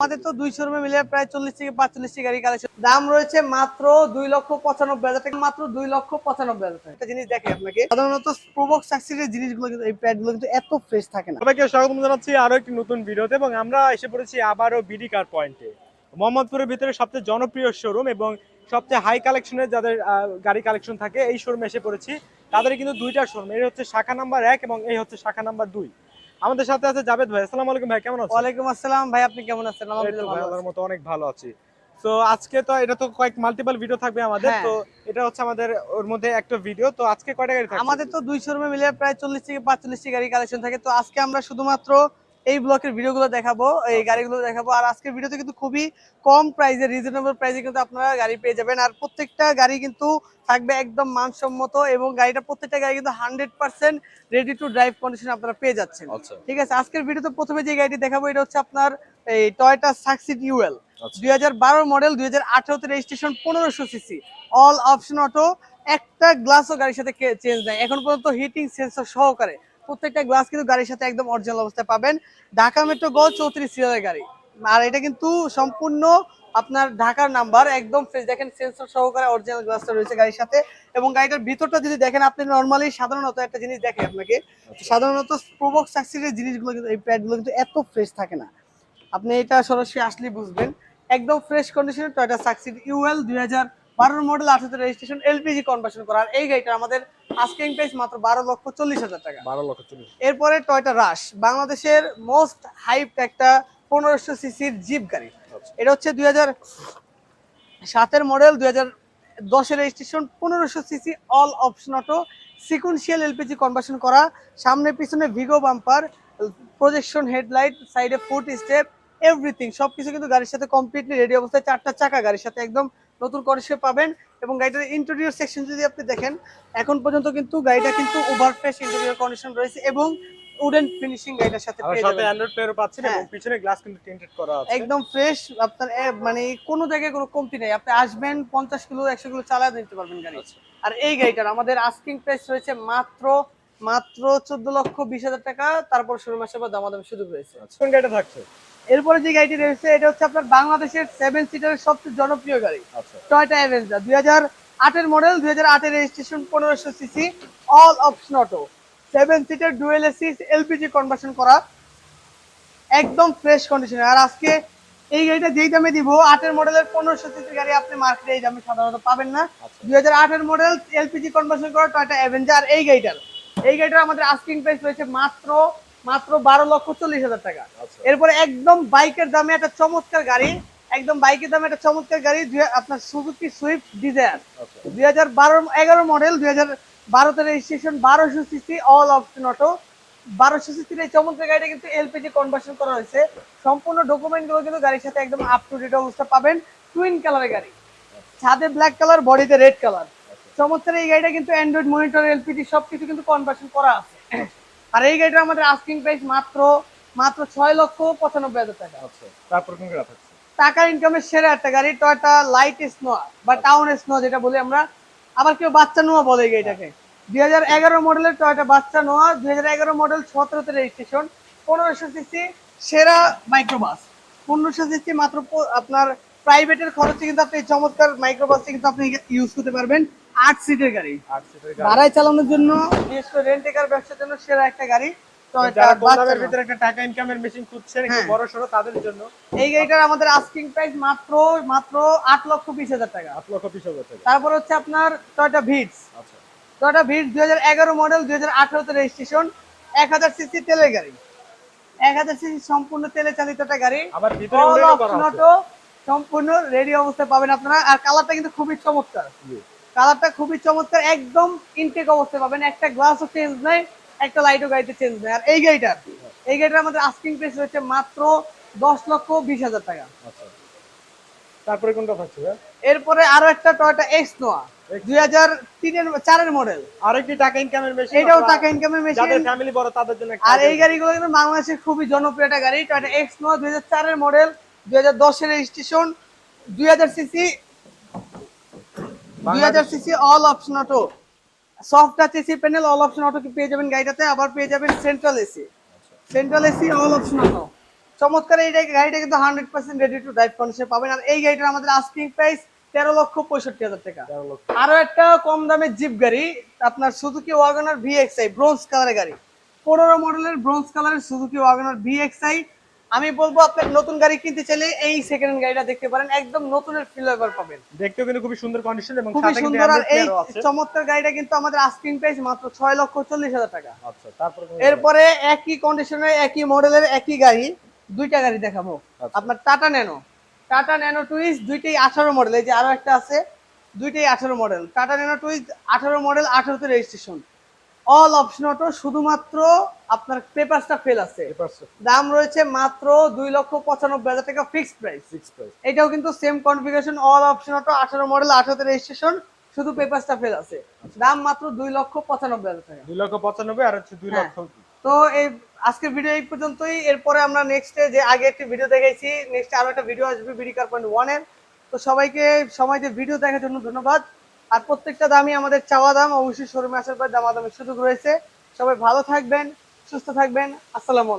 আমাদের তো দুই শোরুমে মিলে প্রায় চল্লিশ থেকে পাঁচচল্লিশটি গাড়ি কালেকশন দাম রয়েছে মাত্র দুই লক্ষ পঁচানব্বই হাজার টাকা। মাত্র দুই লক্ষ পঁচানব্বই হাজার টাকা। জিনিস দেখে আপনাকে, সাধারণত প্রবক্স সাকসিডের জিনিসগুলো কিন্তু, এই প্যাডগুলো কিন্তু এত ফ্রেশ থাকে না। সবাইকে স্বাগত জানাচ্ছি আরও একটি নতুন ভিডিওতে এবং আমরা এসে পড়েছি আবারও বিডি কার পয়েন্টে মোহাম্মদপুরের ভিতরে সবচেয়ে জনপ্রিয় শোরুম এবং সবচেয়ে হাই কালেকশনের যাদের গাড়ি কালেকশন থাকে, এই শোরুমে এসে পড়েছি। তাদের কিন্তু দুইটা শোরুম এই হচ্ছে শাখা নাম্বার এক এবং এই হচ্ছে শাখা নাম্বার দুই। আমাদের সাথে আছে জাবেদ ভাই। আসসালামু আলাইকুম ভাই কেমন আছেন? ওয়ালাইকুম আসসালাম। ভাই আপনি কেমন আছেন? আলহামদুলিল্লাহ ভাই, আল্লাহর মতো অনেক ভালো আছি। তো আজকে তো এটা তো কয়েক মাল্টিপল ভিডিও থাকবে আমাদের হ্যাঁ। তো এটা হচ্ছে আমাদের ওর মধ্যে একটা ভিডিও তো আজকে কয়টা গাড়ি থাকবে আমাদের তো দুই রুমে মিলে প্রায় চল্লিশ থেকে 45 টি গাড়ি কালেকশন থাকে। তো আজকে আমরা শুধুমাত্র এই ব্লকের ভিডিওগুলো দেখাবো এই গাড়িগুলো দেখাবো। আর আজকের ভিডিওতে কিন্তু খুবই কম প্রাইসে রিজনেবল প্রাইসে কিন্তু আপনারা গাড়ি পেয়ে যাবেন। আর প্রত্যেকটা গাড়ি কিন্তু থাকবে একদম মানসম্মত এবং গাড়িটা প্রত্যেকটা গাড়ি কিন্তু hundred percent ready to drive condition আপনারা পেয়ে যাচ্ছেন। আচ্ছা। ঠিক আছে আজকের ভিডিওতে প্রথমে যে গাড়িটি দেখাবো এটা হচ্ছে আপনার এই টয়টা সাকসিড ইউএল আচ্ছা। দুই হাজার বারো মডেল দুই হাজার আঠারোতে রেজিস্ট্রেশন পনেরোশো সিসি অল অপশন অটো একটা গ্লাসও গাড়ির সাথে চেঞ্জ নাই। এখন পর্যন্ত হিটিং সেন্সর সহকারে প্রত্যেকটা গ্লাস কিন্তু গাড়ির সাথে একদম অরিজিনাল অবস্থায় পাবেন। ঢাকা মেট্রো গ চৌত্রিশ সিরিয়ালের গাড়ি। আর এটা কিন্তু সম্পূর্ণ আপনার ঢাকার নাম্বার একদম ফ্রেশ দেখেন সেন্সর সহকারে অরিজিনাল গ্লাসটা রয়েছে গাড়ির সাথে। এবং গাড়িটার ভিতরটা যদি দেখেন আপনি নর্মালি সাধারণত একটা জিনিস দেখে আপনাকে সাধারণত প্রবক্স সাকসিডের জিনিসগুলো কিন্তু এই প্যাডগুলো কিন্তু এত ফ্রেশ থাকে না। আপনি এটা সরাসরি আসলে বুঝবেন। একদম ফ্রেশ কন্ডিশনে টয়টা সাকসিড ইউএল দুই হাজার বারোর মডেল আঠারোতে রেজিস্ট্রেশন এলপিজি কনভার্সন করা। আর এই গাড়িটা আমাদের আস্কিং প্রাইস মাত্র বারো লক্ষ চল্লিশ হাজার টাকা। বারো লক্ষ চল্লিশ এরপরে টয়টা রাশ বাংলাদেশের মোস্ট হাইপ একটা পনেরোশো সিসির জিপ গাড়ি। আচ্ছা। এটা হচ্ছে দুই হাজার সাতের মডেল দুই হাজার দশের রেজিস্ট্রেশন পনেরোশো CC all option auto sequential LPG conversion করা। সামনে পিছনে ভিগো বাম্পার প্রজেকশন হেডলাইট সাইডে ফুট স্টেপ এভরিথিং সবকিছু কিন্তু গাড়ির সাথে কমপ্লিটলি রেডি অবস্থায়। চারটা চাকা গাড়ির সাথে একদম নতুন কন্ডিশনে পাবেন এবং গাড়িটার ইন্টেরিয়র সেকশন যদি আপনি দেখেন এখন পর্যন্ত কিন্তু গাড়িটা কিন্তু ওভার ফ্রেশ ইন্টেরিয়র কন্ডিশন রয়েছে এবং উডেন ফিনিশিং গাড়িটার সাথে পেয়ে সাথে যাবেন। অ্যান্ড্রয়েড প্লেয়ারও পাচ্ছেন এবং হ্যাঁ। পিছনে গ্লাস কিন্তু টিন্টেড করা আছে একদম ফ্রেশ আপনার মানে কোনো জায়গায় কোনো কমতি নেই আপনি আসবেন পঞ্চাশ কিলো একশো কিলো চালায় নিতে পারবেন গাড়ি আচ্ছা। আর এই গাড়িটার আমাদের আস্কিং প্রাইস রয়েছে মাত্র মাত্র চোদ্দ লক্ষ বিশ হাজার টাকা তারপর শুরু মাসে বা দামাদামি সুযোগ রয়েছে কোন গাড়িটা থাকছে এরপরে যে গাড়িটি রয়েছে এটা হচ্ছে আপনার বাংলাদেশের সেভেন সিটারের সবচেয়ে জনপ্রিয় গাড়ি। আচ্ছা। টয়টা অ্যাভেঞ্জার দুই হাজার আটের মডেল দুই হাজার আটের রেজিস্ট্রেশন পনেরোশো CC all option auto seven seater dual AC LPG conversion করা একদম ফ্রেশ কন্ডিশনে আর আজকে এই গাড়িটা যেই দামে দিব আটের মডেলের পনেরোশো সিসির গাড়ি আপনি মার্কেটে এই দামে সাধারণত পাবেন না। আচ্ছা। দুই হাজার আটের মডেল এলপিজি কনভার্সন করা টয়টা অ্যাভেঞ্জার এই গাড়িটার। এই গাড়িটার আমাদের আস্কিং প্রাইস রয়েছে মাত্র মাত্র বারো লক্ষ চল্লিশ হাজার টাকা। আচ্ছা। এরপরে একদম বাইকের দামে একটা চমৎকার গাড়ি একদম বাইকের দামে একটা চমৎকার গাড়ি আপনার সুজুকি সুইফট ডিজায়ার দুই হাজার বারো এগারো মডেল দুই হাজার বারোতে রেজিস্ট্রেশন বারোশো সিসি অল অপশন অটো বারোশো সিসির এই চমৎকার গাড়িটা কিন্তু এলপিজি কনভার্সন করা হয়েছে। সম্পূর্ণ ডকুমেন্টগুলো কিন্তু গাড়ির সাথে একদম আপ টু ডেট অবস্থা পাবেন। টুইন কালারের গাড়ি। ছাদে ব্ল্যাক কালার বডিতে রেড কালার চমৎকার এই গাড়িটা কিন্তু অ্যান্ড্রয়েড মনিটর এলপিজি সবকিছু কিন্তু কনভার্সন করা আছে। আর এই গাড়িটা আমাদের আস্কিং প্রাইস মাত্র মাত্র ছয় লক্ষ পঁচানব্বই হাজার টাকা। আচ্ছা তারপর কোন গাড়ি থাকছে? টাকার ইনকামের সেরা একটা গাড়ি টয়টা লাইট স্নো বা টাউন স্নো যেটা বলি আমরা। আবার কেউ বাচ্চা নোয়া বলে এই গাড়িটাকে। দুই হাজার এগারো মডেলের টয়টা বাচ্চা নোয়া দুই হাজার এগারো মডেল সতেরোতে রেজিস্ট্রেশন পনেরোশো সিসি সেরা মাইক্রোবাস পনেরোশো সিসি মাত্র আপনার প্রাইভেটের খরচে কিন্তু আপনি চমৎকার মাইক্রোবাসটি কিন্তু আপনি ইউজ করতে পারবেন। আট সিটের গাড়ি। আট সিটের গাড়ি। ভাড়ায় চালানোর জন্য বিশেষ করে রেন্টেকার ব্যবসার জন্য সেরা একটা গাড়ি। ভিতরে একটা টাকা ইনকামের মেশিন খুঁজছেন একটু হ্যাঁ। বড় সড়ো তাদের জন্য। এই গাড়িটার আমাদের আস্কিং প্রাইস মাত্র মাত্র আট লক্ষ বিশ হাজার টাকা। আট লক্ষ বিশ হাজার টাকা। তারপর হচ্ছে আপনার টয়টা ভিটস আচ্ছা। টয়টা ভিটস দুই হাজার এগারো মডেল দুই হাজার আঠারোতে রেজিস্ট্রেশন এক হাজার সিসি তেলের গাড়ি। এক হাজার সিসি সম্পূর্ণ তেলে চালিত একটা গাড়ি। আবার ভিতরে All করা আছে। সম্পূর্ণ রেডি অবস্থায় পাবেন আপনারা। আর কালারটা কিন্তু খুবই চমৎকার। জি। কালারটা খুবই চমৎকার একদম ইনটেক অবস্থায় পাবেন। একটা গ্লাসও চেঞ্জ নাই একটা লাইটও গাড়িতে চেঞ্জ নাই। আর এই গাড়িটার এই গাড়িটার আমাদের আস্কিং প্রাইস রয়েছে মাত্র দশ লক্ষ বিশ হাজার টাকা। আচ্ছা। তারপরে কোনটা থাকছে এরপরে আরও একটা টয়টা এক্স নোয়া দুই হাজার তিনের চারের মডেল আরেকটি টাকা ইনকামের মেশিন এটাও টাকা ইনকামের যাদের ফ্যামিলি বড় তাদের জন্য আর এই। গাড়িগুলো কিন্তু বাংলাদেশের খুবই জনপ্রিয় একটা গাড়ি টয়টা এক্স নোয়া দুই হাজার চারের মডেল দুই হাজার দশের রেজিস্ট্রেশন দুই হাজার সিসি দুই হাজার CC all option auto soft touch AC panel all option auto পেয়ে যাবেন গাড়িটাতে? আবার পেয়ে যাবেন central AC central AC all option auto চমৎকার এই গাড়িটা কিন্তু hundred percent ready to drive condition পাবেন। আর এই গাড়িটার আমাদের আস্কিং প্রাইস তেরো লক্ষ পঁয়ষট্টি হাজার টাকা। আরও একটা কম দামের জিপ গাড়ি আপনার সুজুকি ওয়াগনার ভিএক্সআই ব্রোঞ্জ কালারের গাড়ি। পনেরো মডেলের ব্রোঞ্জ কালারের সুজুকি ওয়াগনার ভিএক্সআই আমি বলব আপনার নতুন গাড়ি কিনতে চাইলে এই সেকেন্ড হ্যান্ড গাড়িটা দেখতে পারেন। একদম নতুনের ফিল এবার পাবেন। দেখতেও কিন্তু খুবই সুন্দর কন্ডিশন এবং খুবই সুন্দর আর এই চমৎকার গাড়িটা কিন্তু আমাদের আস্কিং প্রাইস মাত্র ছয় লক্ষ চল্লিশ হাজার টাকা। আচ্ছা তারপর এরপরে একই কন্ডিশনের একই মডেলের একই গাড়ি দুইটা গাড়ি দেখাবো। আচ্ছা। আপনার Tata Nano Tata Nano Twist দুইটাই আঠারো মডেল এই যে আরও একটা আছে দুইটাই আঠারো মডেল টাটা ন্যানো টুইস্ট আঠারো মডেল আঠারোতে রেজিস্ট্রেশন অল অপশন অটো শুধুমাত্র আপনার পেপারসটা ফেল আছে। দাম রয়েছে মাত্র দুই লক্ষ পঁচানব্বই হাজার টাকা ফিক্সড প্রাইস এটাও কিন্তু same configuration all option auto আঠারো মডেল আঠারোতে রেজিস্ট্রেশন শুধু পেপারসটা ফেল আছে। দাম মাত্র দুই লক্ষ পঁচানব্বই হাজার টাকা। দুই লক্ষ পঁচানব্বই আর হচ্ছে দুই হ্যাঁ। লক্ষ তো এই আজকের ভিডিও এই পর্যন্তই। এরপরে আমরা নেক্সটে যে আগে একটি ভিডিও দেখাইছি নেক্সট আরও একটা ভিডিও আসবে বিডি কার পয়েন্ট ওয়ানের তো সবাইকে সময় দিয়ে ভিডিও দেখার জন্য ধন্যবাদ। আর প্রত্যেকটা দামই আমাদের চাওয়া দাম, অবশ্যই শোরুমে আসার পর দামাদামের সুযোগ রয়েছে। সবাই ভালো থাকবেন, সুস্থ থাকবেন। আসসালামু